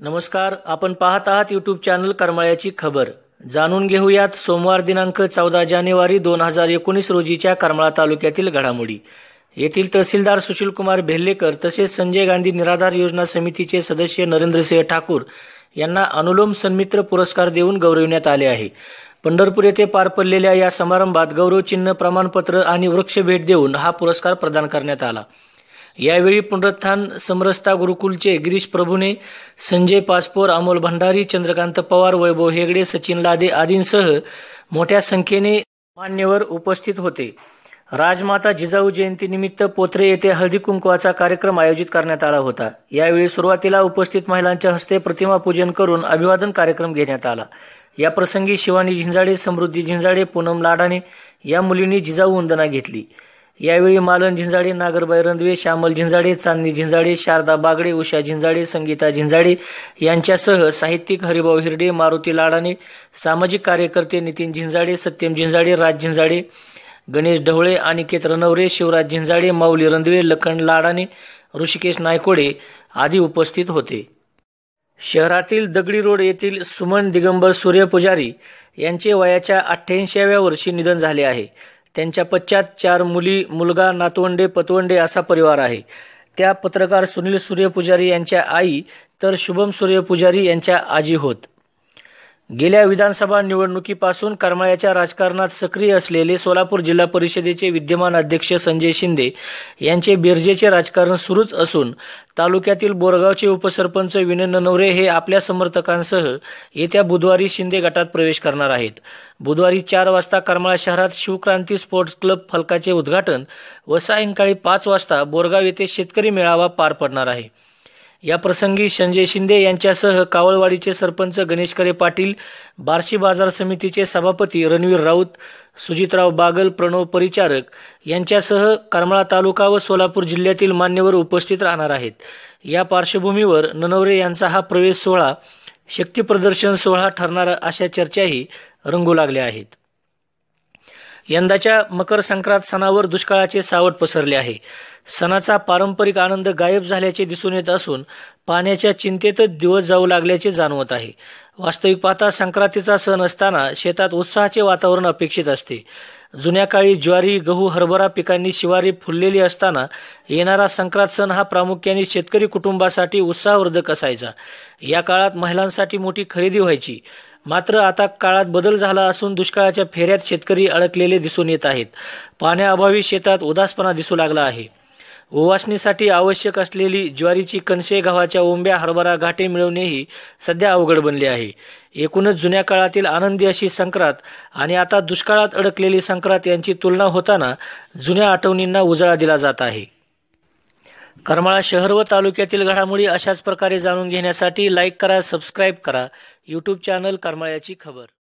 नमस्कार आपण पाहत आहात युट्यूब चॅनल करमाळ्याची खबर. जाणून घेऊयात सोमवार दिनांक चौदा जानेवारी दोन हजार एकोणीस रोजीच्या करमाळा तालुक्यातील घडामोडी. येथील तहसीलदार सुशीलकुमार भेल्लेकर तसेच संजय गांधी निराधार योजना समितीचे सदस्य नरेंद्रसिंह ठाकूर यांना अनुलोम सन्मित्र पुरस्कार देऊन गौरविण्यात आले आहे. पंढरपूर येथे पार पडलेल्या या समारंभात गौरवचिन्ह प्रमाणपत्र आणि वृक्ष भेट देऊन हा पुरस्कार प्रदान करण्यात आला. यावेळी पुनरुत्थान समरसता गुरुकुलचे गिरीश प्रभूने संजय पासपोर अमोल भंडारी चंद्रकांत पवार वैभव हेगडे सचिन लादे आदींसह मोठ्या संख्येने मान्यवर उपस्थित होते. राजमाता जिजाऊ जयंतीनिमित्त पोत्रे येथे हळदी कुंकवाचा कार्यक्रम आयोजित करण्यात आला होता. यावेळी सुरुवातीला उपस्थित महिलांच्या हस्ते प्रतिमा पूजन करून अभिवादन कार्यक्रम घेण्यात आला. या प्रसंगी शिवानी झिंजाडे समृद्धी झिंजाडे पूनम लाडाने या मुलींनी जिजाऊ वंदना घेतली. यावेळी मालन झिंजाडे नागरबाई रंधवे श्यामल झिंजाडे चांदणी झिंजाडे शारदा बागडे उषा झिंजाडे संगीता झिंजाडे यांच्यासह साहित्यिक हरिभाऊ हिरडे मारुती लाडाने सामाजिक कार्यकर्ते नितीन झिंजाडे सत्यम झिंजाडे राज झिंजाडे गणेश ढवळे अनिकेत रनवरे शिवराज झिंजाडे माऊली रंधवे लखन लाडाने ऋषिकेश नायकोडे आदी उपस्थित होते. शहरातील दगडी रोड येथील सुमन दिगंबर सूर्यपुजारी यांचे वयाच्या अठ्ठ्याऐंशीव्या वर्षी निधन झाले आहे. त्यांच्या पश्चात चार मुली मुलगा नातवंडे पतवंडे असा परिवार आहे. त्या पत्रकार सुनील सूर्यपुजारी यांच्या आई तर शुभम सूर्यपुजारी यांच्या आजी होत. गेल्या विधानसभा निवडणुकीपासून करमाळ्याच्या राजकारणात सक्रिय असलेले सोलापूर जिल्हा परिषदेचे विद्यमान अध्यक्ष संजय शिंदे यांचे बिरजेचे राजकारण सुरूच असून तालुक्यातील बोरगावचे उपसरपंच विनय ननवरे हे आपल्या समर्थकांसह येत्या बुधवारी शिंदे गटात प्रवेश करणार आहेत. बुधवारी चार वाजता करमाळा शहरात शिवक्रांती स्पोर्ट्स क्लब फलकाचे उद्घाटन व सायंकाळी पाच वाजता बोरगाव येथे शेतकरी मेळावा पार पडणार आहे. या प्रसंगी संजय शिंदे यांच्यासह कावळवाडीचे सरपंच गणेशकरे पाटील बार्शी बाजार समितीचे सभापती रणवीर राऊत सुजितराव बागल प्रणव परिचारक यांच्यासह करमाळा तालुका व सोलापूर जिल्ह्यातील मान्यवर उपस्थित राहणार आहेत. या पार्श्वभूमीवर ननवरे यांचा हा प्रवेश सोहळा शक्तीप्रदर्शन सोहळा ठरणार अशा चर्चाही रंगू लागल्या आहेत. यंदाच्या मकर संक्रांत सणावर दुष्काळाचे सावट पसरले आहे. सणाचा पारंपरिक आनंद गायब झाल्याचे दिसून येत असून पाण्याच्या चिंतेतच दिवस जाऊ लागल्याचे जाणवत आहे. वास्तविक पाहता संक्रांतीचा सण असताना शेतात उत्साहाचे वातावरण अपेक्षित असते. जुन्या काळी ज्वारी गहू हरभरा पिकांनी शिवारी फुललेली असताना येणारा संक्रांत सण हा प्रामुख्याने शेतकरी कुटुंबासाठी उत्साहवर्धक असायचा. या काळात महिलांसाठी मोठी खरेदी व्हायची. मात्र आता काळात बदल झाला असून दुष्काळाच्या फेऱ्यात शेतकरी अडकलेले दिसून येत आहेत. पाण्याअभावी शेतात उदासपणा दिसू लागला आहे. ओवासणीसाठी आवश्यक असलेली ज्वारीची कणसे गव्हाच्या ओंब्या हरभरा घाटे मिळवणेही सध्या अवघड बनले आहे. एकूणच जुन्या काळातील आनंदी अशी संक्रांत आणि आता दुष्काळात अडकलेली संक्रांत यांची तुलना होताना जुन्या आठवणींना उजाळा दिला जात आहे. करमाळा शहर व तालुक्यातील घडामोडी अशाच प्रकारे जाणून घेण्यासाठी लाईक करा सबस्क्राईब करा. यूट्यूब चॅनल करमाळ्याची खबर.